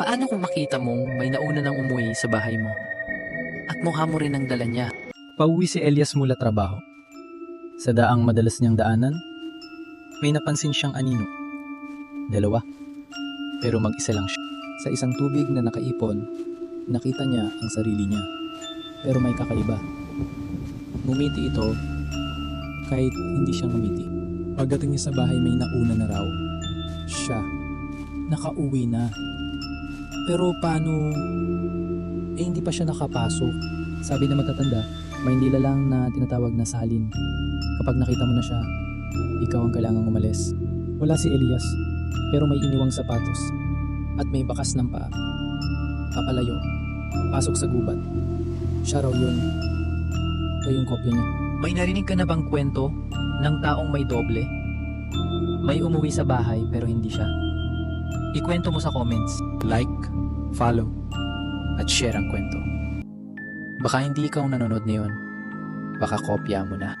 Paano kung makita mong may nauna nang umuwi sa bahay mo? At mukha mo rin ang dala niya. Pauwi si Elias mula trabaho. Sa daang madalas niyang daanan, may napansin siyang anino. Dalawa. Pero mag-isa lang siya. Sa isang tubig na nakaipon, nakita niya ang sarili niya. Pero may kakaiba. Ngumiti ito kahit hindi siya ngumiti. Pagdating niya sa bahay may nauna na raw. Siya. Nakauwi na. Pero paano... Eh hindi pa siya nakapasok. Sabi na matatanda, may nilalang na tinatawag na salin. Kapag nakita mo na siya, ikaw ang kailangang umalis. Wala si Elias, pero may iniwang sapatos. At may bakas ng paa. Papalayo. Pasok sa gubat. Siya raw yun. Ito yung kopya niya. May narinig ka na bang kwento ng taong may doble? May umuwi sa bahay pero hindi siya. Ikwento mo sa comments. Like, follow, at share ang kwento. Baka hindi ikaw nanonood ngayon. Baka kopya mo na.